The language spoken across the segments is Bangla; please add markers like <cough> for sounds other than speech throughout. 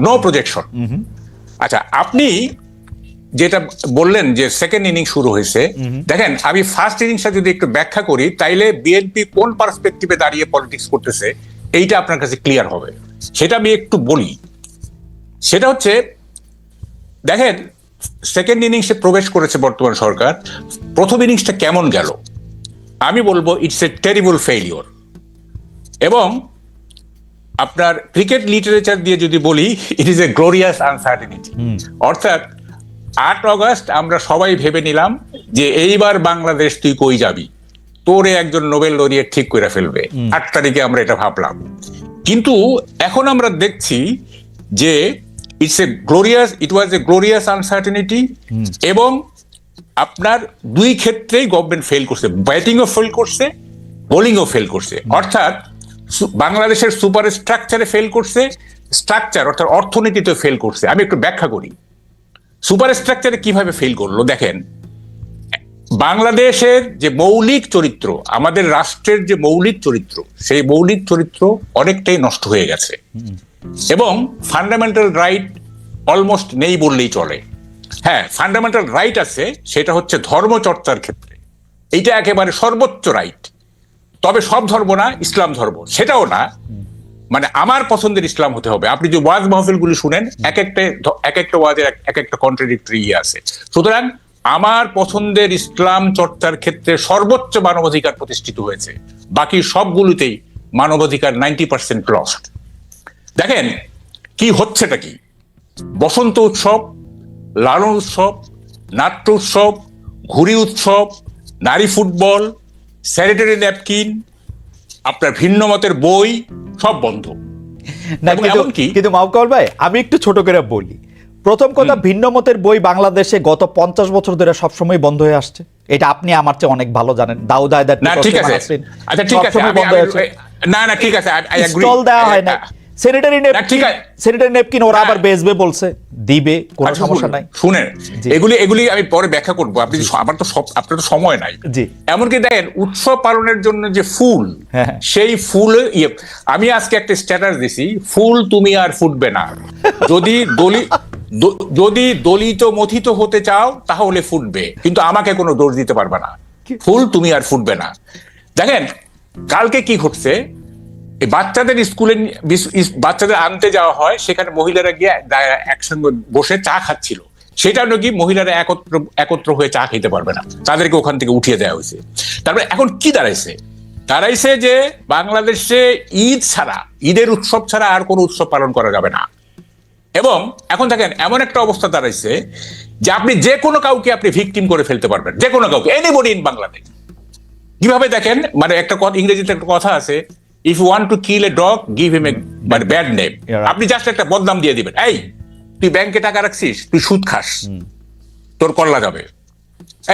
নো প্রজেকশন আচ্ছা আপনি যেটা বললেন যে সেকেন্ড ইনিংস শুরু হয়েছে দেখেন আমি ফার্স্ট ইনিংসটা যদি একটু ব্যাখ্যা করি তাইলে বিএনপি কোন পার্সপেক্টিভে দাঁড়িয়ে পলিটিক্স করতেছে এইটা আপনার কাছে ক্লিয়ার হবে। সেটা আমি একটু বলি। সেটা হচ্ছে দেখেন সেকেন্ড ইনিংসে প্রবেশ করেছে বর্তমান সরকার প্রথম ইনিংসটা কেমন গেল? আমি বলব ইটস এ টেরিবল ফেইলিওর এবং আপনার ক্রিকেট লিটারেচার দিয়ে যদি বলি it is a glorious uncertainty অর্থাৎ আট অগস্ট আমরা সবাই ভেবে নিলাম যে এইবার বাংলাদেশ তুই কই যাবি? তোরে একজন নোবেল লরিয়েট ঠিক করে ফেলবে। আট তারিখে আমরা এটা ভাবলাম। কিন্তু এখন আমরা দেখছি যে it's a glorious it was a glorious uncertainty এবং আপনার দুই ক্ষেত্রেই গভর্নমেন্ট ফেল করছে। ব্যাটিংও ফেল করছে বোলিংও ফেল করছে। অর্থাৎ বাংলাদেশের সুপার স্ট্রাকচারে ফেল করছে, স্ট্রাকচার অর্থাৎ অর্থনীতিতে ফেল করছে। আমি একটু ব্যাখ্যা করি। সুপার স্ট্রাকচারে কীভাবে ফেল করল? দেখেন, বাংলাদেশের যে মৌলিক চরিত্র, আমাদের রাষ্ট্রের যে মৌলিক চরিত্র, সেই মৌলিক চরিত্র অনেকটাই নষ্ট হয়ে গেছে। এবং ফান্ডামেন্টাল রাইট অলমোস্ট নেই বললেই চলে। হ্যাঁ ফান্ডামেন্টাল রাইট আছে, সেটা হচ্ছে ধর্ম চর্চার ক্ষেত্রে। এইটা একেবারে সর্বোচ্চ রাইট তবে সব ধর্ম না ইসলাম ধর্ম। সেটাও না। মানে আমার পছন্দের ইসলাম হতে হবে। আপনি যে ওয়াজ মাহফিলগুলি শুনেন এক একটা এক একটা ওয়াজের এক- এক একটা কন্ট্রাডিক্টরি ইয়ে আছে। সুতরাং আমার পছন্দের ইসলাম চর্চার ক্ষেত্রে সর্বোচ্চ মানবাধিকার প্রতিষ্ঠিত হয়েছে। বাকি সবগুলোতেই মানবাধিকার নাইনটি পার্সেন্ট লস্ট দেখেন কি হচ্ছেটা কি? বসন্ত উৎসব লালন উৎসব নাট্য উৎসব ঘুড়ি উৎসব নারী ফুটবল স্যানিটারি ন্যাপকিন আপনার ভিন্ন মতের বই সব বন্ধ। না কিন্তু মাউকাল কিন্তু মাহকাল ভাই আমি একটু ছোট করে বলি। প্রথম কথা ভিন্ন মতের বই বাংলাদেশে গত পঞ্চাশ বছর ধরে সবসময় বন্ধ হয়ে আসছে। এটা আপনি আমার চেয়ে অনেক ভালো জানেন। দাউদ হায়দার না ঠিক আছে। আচ্ছা ঠিক আছে। বন্ধ হয়েছে। না না ঠিক আছে। স্টল দেওয়া হয় না। ঠিক আছে। ওরা আবার বেচবে বলছে। দিবে কোনো আচ্ছা, সমস্যা নাই। শুনেন এগুলি এগুলি আমি পরে ব্যাখ্যা করব। আপনি আমার তো সব আপনার তো সময় নাই। জি। এমনকি দেখেন উৎসব পালনের জন্য যে ফুল হ্যাঁ, হ্যাঁ। সেই ফুল ইয়ে আমি আজকে একটা স্ট্যাটাস দিছি ফুল তুমি আর ফুটবে না। যদি দলি যদি দলিত মথিত হতে চাও তাহলে ফুটবে। কিন্তু আমাকে কোনো দোষ দিতে পারবে না। ফুল তুমি আর ফুটবে না। দেখেন কালকে কি ঘটছে? বাচ্চাদের স্কুলে বাচ্চাদের আনতে যাওয়া হয়, সেখানে মহিলারা গিয়ে একসঙ্গে বসে চা খাচ্ছিল। সেটা নাকি মহিলারা একত্র একত্র হয়ে চা খেতে পারবে না। তাদেরকে ওখান থেকে উঠিয়ে দেওয়া হয়েছে। তারপরে এখন কি দাঁড়াইছে? দাঁড়াইছে যে বাংলাদেশে ঈদ ছাড়া, ঈদের উৎসব ছাড়া আর কোনো উৎসব পালন করা যাবে না। এবং এখন দেখেন, এমন একটা অবস্থা দাঁড়াইছে যে আপনি যে কোনো কাউকে আপনি ভিকটিম করে ফেলতে পারবেন। যে কোনো কাউকে এনিবডি ইন বাংলাদেশ কীভাবে দেখেন? মানে একটা ইংরেজিতে একটা কথা আছে if you want to kill a dog give him a মানে ব্যাড নেম. আপনি জাস্ট একটা বদনাম দিয়ে দিবেন। এই তুই ব্যাংকে টাকা রাখছিস তুই সুদ খাস। তোর করলা যাবে।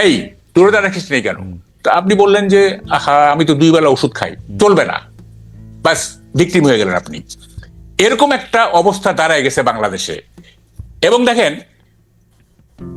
এই তোর ওটা রাখিস নেই কেন? তা আপনি বললেন যে আহা আমি তো দুই বেলা ওষুধ খাই। চলবে না। বাস ভিকটিম হয়ে গেলেন আপনি। এরকম একটা অবস্থা দাঁড়ায় গেছে বাংলাদেশে। এবং দেখেন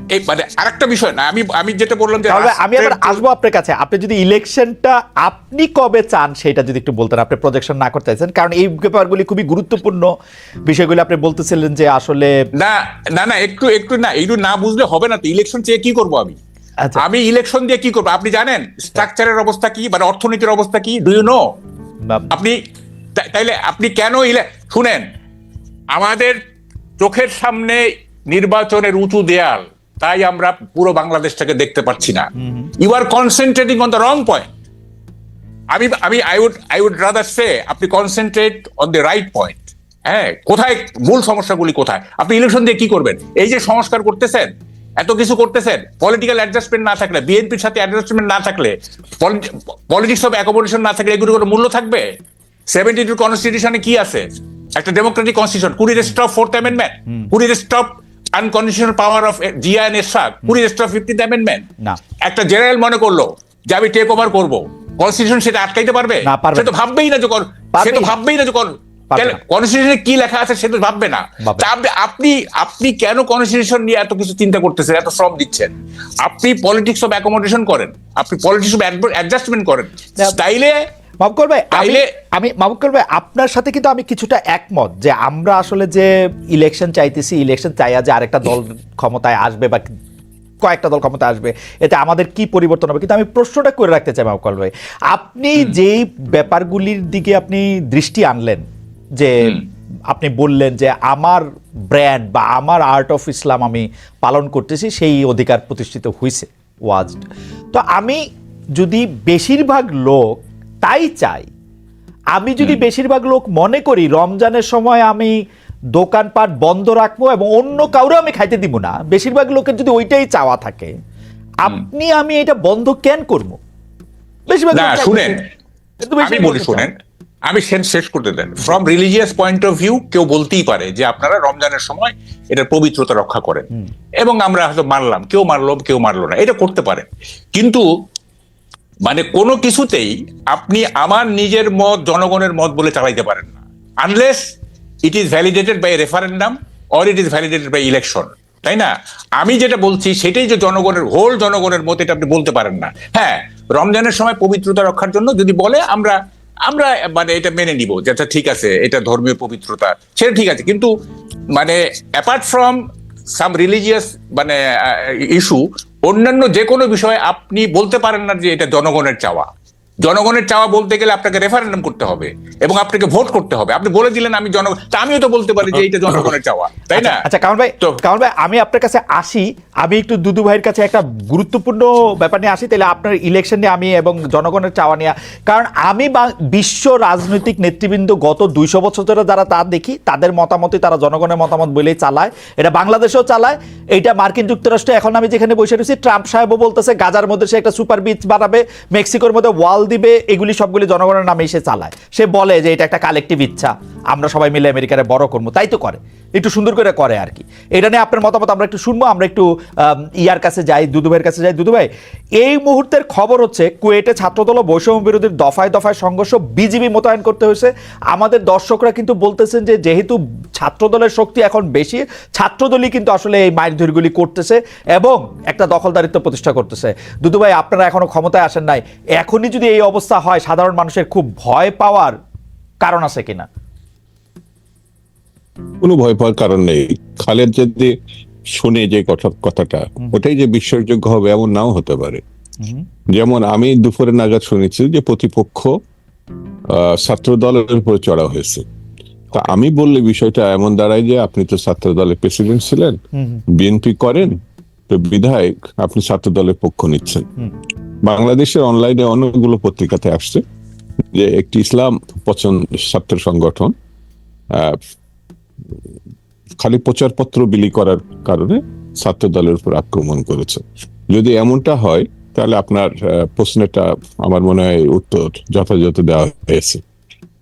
এই মানে আরেকটা বিষয় না আমি আমি যেটা বললাম যে তবে আমি আবার আসব আপনার কাছে। আপনি যদি ইলেকশনটা আপনি কবে চান সেটা যদি একটু বলতেন আপনি প্রজেকশন না করতে চাইছেন। কারণ এই ব্যাপারগুলি খুবই গুরুত্বপূর্ণ বিষয়গুলি আপনি বলতেছিলেন যে আসলে না না না একটু একটু না একটু না বুঝলে হবে না তো। ইলেকশন চেয়ে কি করব আমি? আচ্ছা। আমি ইলেকশন দিয়ে কি করব? আপনি জানেন স্ট্রাকচারের অবস্থা কি মানে অর্থনীতির অবস্থা কি? Do you know. আপনি তাই- তাইলে আপনি কেন ইলে শুনেন আমাদের চোখের সামনে নির্বাচনের উঁচু দেয়াল তাই আমরা পুরো বাংলাদেশটাকে দেখতে পাচ্ছি না। You are concentrating on the wrong point আমি আমি I would I would rather say আপনি concentrate on the right point হ্যাঁ কোথায় মূল সমস্যাগুলি কোথায়? আপনি ইলেকশন দিয়ে কি করবেন? এই যে সংস্কার করতেছেন এত কিছু করতেছেন পলিটিক্যাল অ্যাডজাস্টমেন্ট না থাকলে বিএনপির সাথে অ্যাডজাস্টমেন্ট না থাকলে পলিটিক্স অফ অ্যাকোমোডেশন না থাকলে এগুলো কোনো মূল্য থাকবে? সেভেন্টি টু কনস্টিটিউশনে কি আছে? একটা ডেমোক্রেটিক কনস্টিটিউশন কুড়ি স্টপ ফোর্থ অ্যামেন্ডমেন্ট কুড়ি stop unconditional power of Zia and Ershad কুড়ি স্টপ ফিফটিন্থ অ্যামেন্ডমেন্ট না। একটা জেনারেল মনে করল যে আমি টেক ওভার করব। কনস্টিটিউশন সেটা আটকাইতে পারবে? না, পারবে সে তো ভাববেই না যখন সে তো ভাববেই না না। কনস্টিটিউশনে কি লেখা আছে সে তো ভাববে না। ভাববে আপনি আপনি কেন কনস্টিটিউশন নিয়ে এত কিছু চিন্তা করতেছেন? এত শ্রম দিচ্ছেন? আপনি পলিটিক্স অফ অ্যাকোমোডেশন করেন। আপনি পলিটিক্স অফ অ্যাডজাস্টমেন্ট করেন। তাইলে মাবুকর ভাই আমি আমি মাবুকর ভাই আপনার সাথে কিন্তু আমি কিছুটা একমত যে আমরা আসলে যে ইলেকশন চাইতেছি ইলেকশন চাইয়া যে আরেকটা দল ক্ষমতায় আসবে বা কয়েকটা দল ক্ষমতায় আসবে এতে আমাদের কি পরিবর্তন হবে? কিন্তু আমি প্রশ্নটা করে রাখতে চাই মাবুকর ভাই আপনি যেই ব্যাপারগুলির দিকে আপনি দৃষ্টি আনলেন যে আপনি বললেন যে আমার ব্র্যান্ড বা আমার আর্ট অফ ইসলাম আমি পালন করতেছি সেই অধিকার প্রতিষ্ঠিত হয়েছে ওয়াজ তো আমি যদি বেশিরভাগ লোক তাই চাই। আমি যদি বেশিরভাগ লোক মনে করি রমজানের সময় আমি দোকানপাট বন্ধ রাখব এবং অন্য কাউরে আমি খাইতে দিব না বেশিরভাগ লোকের যদি ওইটাই চাওয়া থাকে আপনি আমি এটা বন্ধ কেন করব? বেশিরভাগ। শুনেন আমি বলি শুনেন আমি সেন শেষ করতে দেন। From religious point of view কেউ বলতেই পারে যে আপনারা রমজানের সময় এটার পবিত্রতা রক্ষা করেন। এবং আমরা হয়তো মানলাম কেউ মানলো কেউ মানলো না এটা করতে পারে কিন্তু মানে কোনো কিছুতেই আপনি আমার নিজের মত, জনগণের মত বলে চালাইতে পারেন না। Unless it is validated by referendum or it is validated by election তাই না? আমি যেটা বলছি, সেটাই যে জনগণের হোল জনগণের মত, এটা আপনি বলতে পারেন না। হ্যাঁ রমজানের সময় পবিত্রতা রক্ষার জন্য যদি বলে, আমরা আমরা মানে এটা মেনে নিব যে আচ্ছা ঠিক আছে, এটা ধর্মীয় পবিত্রতা, সেটা ঠিক আছে। কিন্তু মানে অ্যাপার্ট ফ্রম সাম রিলিজিয়াস মানে ইস্যু অন্যান্য যে কোনো বিষয়ে আপনি বলতে পারেন না যে এটা জনগণের চাওয়া। জনগণের চাওয়া বলতে গেলে আপনাকে রেফারেন্ডাম করতে হবে এবং আপনাকে ভোট করতে হবে। আপনি বলে দিলেন আমি জনগণ আমিও তো বলতে পারি যে এটা জনগণের চাওয়া তাই না? আচ্ছা, আচ্ছা কামাল ভাই কামাল ভাই আমি আপনার কাছে আসি আমি একটু দুদু ভাইয়ের কাছে একটা গুরুত্বপূর্ণ ব্যাপার নিয়ে আসি তাহলে আপনার ইলেকশন নিয়ে আমি এবং জনগণের চাওয়া নিয়ে কারণ আমি বিশ্ব রাজনৈতিক নেতৃবৃন্দ গত দুইশো বছর ধরে যারা তা দেখি তাদের মতামতই তারা জনগণের মতামত বলেই চালায়। এটা বাংলাদেশেও চালায় এইটা মার্কিন যুক্তরাষ্ট্রে এখন আমি যেখানে বসে রয়েছি ট্রাম্প সাহেবও বলতেছে গাজার মধ্যে সে একটা সুপার বিচ বানাবে মেক্সিকোর মধ্যে ওয়াল দিবে, এগুলি সবগুলি জনগণের নামে সে চালায়। সে বলে যে এটা একটা কালেকটিভ ইচ্ছা, আমরা সবাই মিলে আমেরিকারে বড় করব। তাই তো করে। একটু সুন্দর করে করে আর কি। এটা নিয়ে আপনার মতামত আমরা একটু শুনব, আমরা একটু ইয়ার কাছে যাই দুদু ভাইয়ের কাছে যাই। দুদু ভাই এই মুহূর্তের খবর হচ্ছে, কুয়েটে ছাত্রদল ও বৈষম্য বিরোধীর দফায় দফায় সংঘর্ষ বিজিবি মোতায়েন করতে হয়েছে। আমাদের দর্শকরা কিন্তু বলতেছেন যে, যেহেতু ছাত্রদলের শক্তি এখন বেশি, ছাত্রদলই কিন্তু আসলে এই মারধরগুলি করতেছে এবং একটা দখলদারিত্ব প্রতিষ্ঠা করতেছে। দুদুভাই, আপনারা এখনও ক্ষমতায় আসেন নাই। এখনই যদি এই অবস্থা হয় সাধারণ মানুষের খুব ভয় পাওয়ার কারণ আছে কিনা? কোনো ভয় পাওয়ার কারণ নেই। খালেদ যদি শুনে যে কথা কথাটা ওটাই যে বিশ্বাসযোগ্য হবে এমন নাও হতে পারে। যেমন আমি দুপুরে নাগাদ শুনেছি যে প্রতিপক্ষ আহ, ছাত্র দলের উপর চড়া হয়েছে। তা আমি বললে বিষয়টা এমন দাঁড়ায় যে আপনি তো ছাত্র দলের প্রেসিডেন্ট ছিলেন বিএনপি করেন তো বিধায়ক আপনি ছাত্র দলের পক্ষ নিচ্ছেন। বাংলাদেশের অনলাইনে অনেকগুলো পত্রিকাতে আসছে যে একটি ইসলাম পছন্দ ছাত্র সংগঠন খালি প্রচারপত্র বিলি করার কারণে ছাত্র দলের উপর আক্রমণ করেছে। যদি এমনটা হয় তাহলে আপনার প্রশ্নটা আমার মনে হয় উত্তর যথাযথ দেওয়া হয়েছে।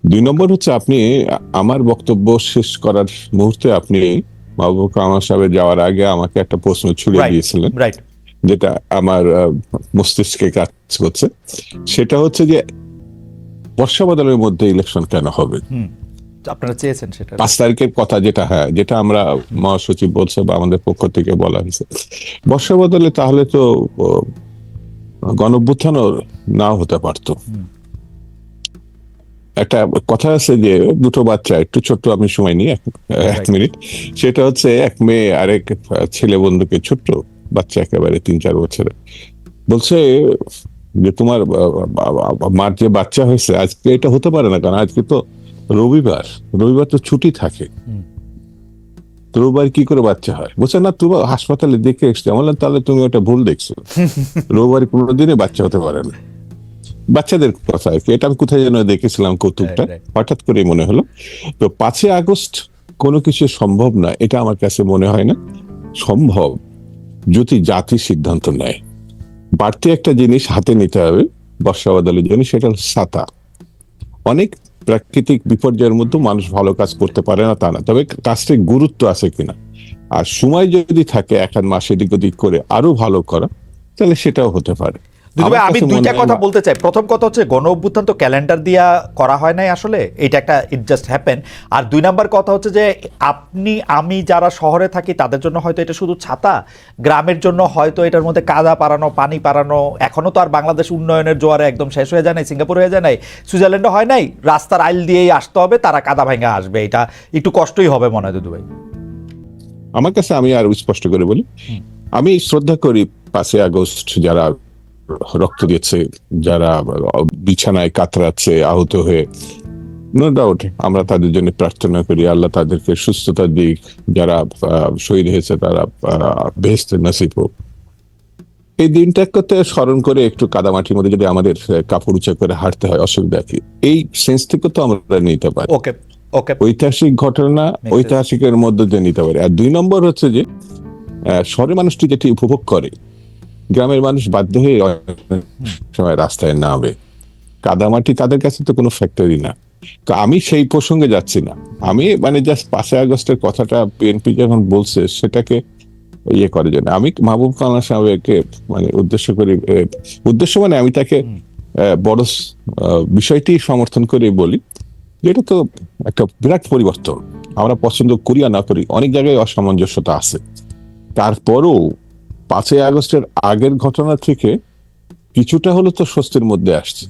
দুই নম্বর হচ্ছে আপনি আমার বক্তব্য শেষ করার মুহূর্তে আপনি মাহবুব কামাল সাহেবের যাওয়ার আগে আমাকে একটা প্রশ্ন ছুড়ে দিয়েছিলেন। রাইট যেটা আমার মস্তিষ্কে কাজ করছে সেটা হচ্ছে যে বর্ষা বদলের মধ্যে ইলেকশন কেন হবে? আপনারা চেয়েছেন সেটা। পাঁচ তারিখের কথা যেটা হ্যাঁ যেটা আমরা মহাসচিব বলছে বা আমাদের পক্ষ থেকে বলা হয়েছে। বর্ষা বদলে তাহলে তো গণভ্যুত্থানও নাও হতে পারতো। একটা কথা আছে যে দুটো বাচ্চা একটু ছোট্ট আমি সময় নিই এক মিনিট। সেটা হচ্ছে এক মেয়ে আরেক ছেলে বন্ধুকে ছোট্ট। বাচ্চা একেবারে তিন চার বছরে বলছে যে তোমার মার যে বাচ্চা হয়েছে আজকে এটা হতে পারে না কারণ আজকে তো রবিবার রবিবার তো ছুটি থাকে। রবিবার কি করে বাচ্চা হয়? বলছে না তুমি হাসপাতালে দেখে এসছে। বললাম তাহলে তুমি ওটা ভুল দেখছ। <laughs> রবিবার কোনোদিনই বাচ্চা হতে পারে না। বাচ্চাদের কথা আর কি এটা আমি কোথায় যেন দেখেছিলাম কৌতুকটা. হঠাৎ করে মনে হলো। তো পাঁচই আগস্ট কোনো কিছু সম্ভব না এটা আমার কাছে মনে হয় না। সম্ভব। যদি জাতি সিদ্ধান্ত নেয়। বাড়তি একটা জিনিস হাতে নিতে হবে বর্ষা বাদলের জন্য সেটা হল ছাতা অনেক প্রাকৃতিক বিপর্যয়ের মধ্যে মানুষ ভালো কাজ করতে পারে না তা না, তবে কাজটির গুরুত্ব আছে কিনা। আর সময় যদি থাকে, এক মাস এদিক ওদিক করে আরও ভালো করা, তাহলে সেটাও হতে পারে। ভাই আমি দুইটা কথা বলতে চাই। প্রথম কথা হচ্ছে গণ অভ্যুত্থান তো ক্যালেন্ডার দিয়া করা হয় নাই আসলে এটা একটা ইট জাস্ট হ্যাপেন আর দুই নাম্বার কথা হচ্ছে যে আপনি আমি যারা শহরে থাকি তাদের জন্য হয়তো এটা শুধু ছাতা গ্রামের জন্য হয়তো এটার মধ্যে কাদা পারানো পানি পারানো এখনও তো আর বাংলাদেশ উন্নয়নের জোয়ারে একদম শেষ হয়ে যায় নাই সিঙ্গাপুর হয়ে যায় নাই সুইজারল্যান্ডও হয় নাই রাস্তার আইল দিয়েই আসতে হবে তারা কাদা ভাঙা আসবে এটা একটু কষ্টই হবে মনে হয় দুদু ভাই। আমার কাছে আমি আর স্পষ্ট করে বলি আমি শ্রদ্ধা করি পাঁচই আগস্ট যারা রক্ত দিয়েছে যারা বিছানায় কাতরাচ্ছে আহত হয়ে নো ডাউট আমরা তাদের জন্য প্রার্থনা করি আল্লাহ তাদেরকে সুস্থতা দিক যারা শহীদ হয়েছে তারা বেহেস্ত নসিব হোক। এই দিনটাকে স্মরণ করে একটু কাদামাটির মধ্যে যদি আমাদের কাপড় উঁচা করে হাঁটতে হয় অসুবিধা কি? এই সেন্স থেকে তো আমরা নিতে পারি। ওকে ওকে ঐতিহাসিক ঘটনা ঐতিহাসিকের মধ্যে দিয়ে নিতে পারে। আর দুই নম্বর হচ্ছে যে শহরের মানুষটি যেটি উপভোগ করে গ্রামের মানুষ বাধ্য হয়ে সময় রাস্তায় নামে। কাদামাটি তাদের কাছে তো কোনো ফ্যাক্টরি না। তো আমি সেই প্রসঙ্গে যাচ্ছি না। আমি মানে জাস্ট পাঁচই আগস্টের কথাটা বিএনপি যখন বলছে সেটাকে ইয়ে করে জন্য। আমি মাহবুব কালাম সাহেবকে মানে উদ্দেশ্য করি উদ্দেশ্য মানে আমি তাকে বড় বিষয়টি সমর্থন করে বলি। যে এটা তো একটা বিরাট পরিবর্তন। আমরা পছন্দ করি আর না করি অনেক জায়গায় অসামঞ্জস্যতা আছে। তারপরও পাঁচই আগস্টের আগের ঘটনা থেকে কিছুটা হলো তো স্বস্তির মধ্যে আসছে।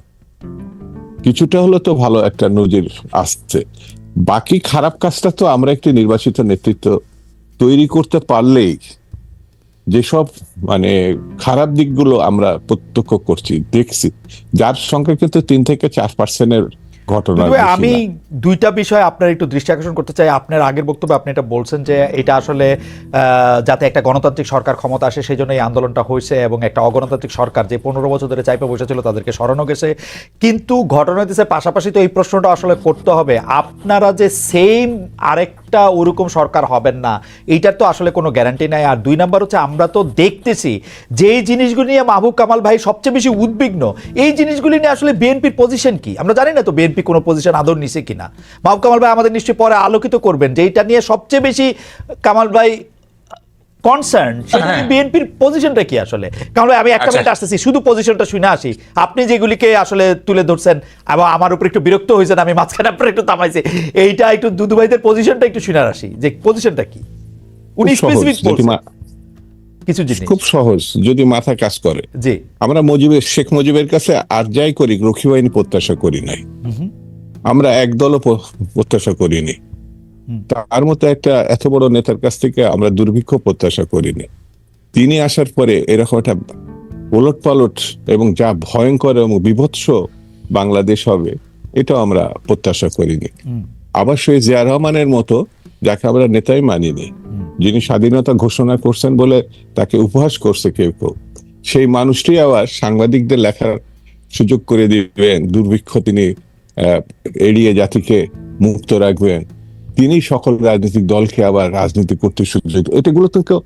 কিছুটা হলো তো ভালো একটা নজির আসছে। বাকি খারাপ কাজটা তো আমরা একটি নির্বাচিত নেতৃত্ব তৈরি করতে পারলেই যেসব মানে খারাপ দিকগুলো আমরা প্রত্যক্ষ করছি, দেখছি, যার সংখ্যা কিন্তু তিন থেকে চার পার্সেন্টের ঘটনা আমি দুইটা বিষয় আপনার একটু দৃষ্টি আকর্ষণ করতে চাই। আপনার আগের বক্তব্যে আপনি এটা বলছেন যে এটা আসলে যাতে একটা গণতান্ত্রিক সরকার ক্ষমতা আসে সেই জন্য এই আন্দোলনটা হয়েছে এবং একটা অগণতান্ত্রিক সরকার যে পনেরো বছর ধরে চাইপে বসেছিল তাদেরকে সরানো গেছে। কিন্তু ঘটনা দিচ্ছে পাশাপাশি তো এই প্রশ্নটা আসলে করতে হবে। আপনারা যে সেম আরেকটা ওরকম সরকার হবেন না। এইটার তো আসলে কোনো গ্যারান্টি নাই। আর দুই নম্বর হচ্ছে, আমরা তো দেখতেছি যেই জিনিসগুলি নিয়ে মাহবুব কামাল ভাই সবচেয়ে বেশি উদ্বিগ্ন। এই জিনিসগুলি নিয়ে আসলে বিএনপির পজিশন কি? আমরা জানি না তো বিএনপি কোনো পজিশন আদর নিছে কিনা। মাহবুব কামাল ভাই আমাদের নিশ্চয়ই পরে আলোকিত করবেন যে এইটা নিয়ে সবচেয়ে বেশি কামাল ভাই কনসার্ন। বিএনপির পজিশনটা কি আসলে? কারণ আমি একটা আচ্ছা। মিনিট আসতেছি শুধু পজিশনটা শুনে আসি। আপনি যেগুলিকে আসলে তুলে ধরছেন এবং আমার উপর একটু বিরক্ত হয়েছেন আমি মাঝখানে আপনার একটু থামাইছি এইটা একটু দুদু ভাইদের পজিশনটা একটু শুনে আসি যে পজিশনটা কি? উনি খুব সহজ, স্পেসিফিক যদি কিছু জিনিস। খুব সহজ যদি মাথা কাজ করে। জি। আমরা মুজিবের শেখ মুজিবের কাছে আর যাই করি রক্ষী বাহিনী প্রত্যাশা করি নাই। আমরা একদলও প্রত্যাশা করিনি। তার মতো একটা এত বড় নেতার কাছ থেকে আমরা দুর্ভিক্ষ প্রত্যাশা করিনি। তিনি আসার পরে এরকম একটা ওলট পালট এবং যা ভয়ঙ্কর এবং বিভৎস বাংলাদেশ হবে এটাও আমরা প্রত্যাশা করিনি। আবার সেই জিয়া রহমানের মতো যাকে আমরা নেতাই মানিনি যিনি স্বাধীনতা ঘোষণা করছেন বলে তাকে উপহাস করছে কেউ কেউ সেই মানুষটি আবার সাংবাদিকদের লেখার সুযোগ করে দিবেন দুর্ভিক্ষ তিনি আহ, এড়িয়ে জাতিকে মুক্ত রাখবেন। তিনি সকল রাজনৈতিক দলকে আবার রাজনীতি করতে সুযোগ এটাগুলো তো কেউ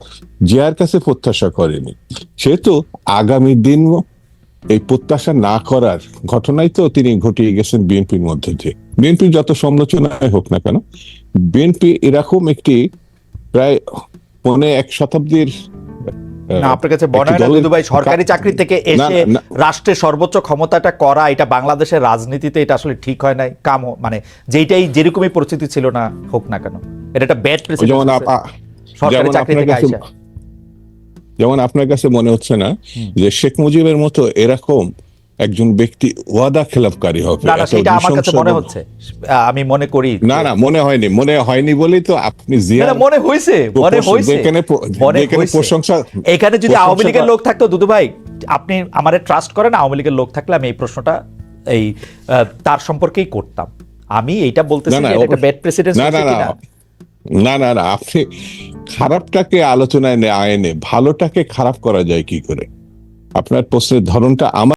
জিয়ার কাছে প্রত্যাশা করেনি। সেহেতু আগামী দিন এই প্রত্যাশা না করার ঘটনাই তো তিনি ঘটিয়ে গেছেন বিএনপির মধ্যে দিয়ে। বিএনপি যত সমালোচনায় হোক না কেন, বিএনপি এরকম একটি প্রায় পৌনে এক শতাব্দীর না আপনার কাছে মনে হয় না সরকারি চাকরি থেকে এসে রাষ্ট্রের সর্বোচ্চ ক্ষমতাটা করা এটা বাংলাদেশের রাজনীতিতে এটা আসলে ঠিক হয় নাই কাম মানে যেইটাই যেরকমই পরিস্থিতি ছিল না হোক না কেন। এটা একটা ব্যাড সরকারি চাকরি থেকে আইসা। যেমন আপনার কাছে মনে হচ্ছে না যে শেখ মুজিবের মতো এরকম একজন ব্যক্তি ওয়াদা খেলাপকারী হবে না সেটা আমার কাছে মনে হচ্ছে। আমি মনে করি না না মনে হয়নি মনে হয়নি বলেই তো আপনি জিয়া মনে হয়েছে মনে হয়েছে যেখানে হয়েছে। প্রশংসা- এখানে যদি আওয়ামী লীগের লোক থাকতো দুদু ভাই আপনি আমারে ট্রাস্ট করেন আওয়ামী লীগের লোক থাকলে আমি এই প্রশ্নটা এই তার সম্পর্কেই করতাম। আমি এইটা বলতেছি এটা ব্যাড প্রেসিডেন্ট না না না না না আপনি খারাপটাকে আলোচনায় নে- আয়নে ভালোটাকে খারাপ করা যায় কি করে? আপনার প্রশ্নের ধরনটা আমার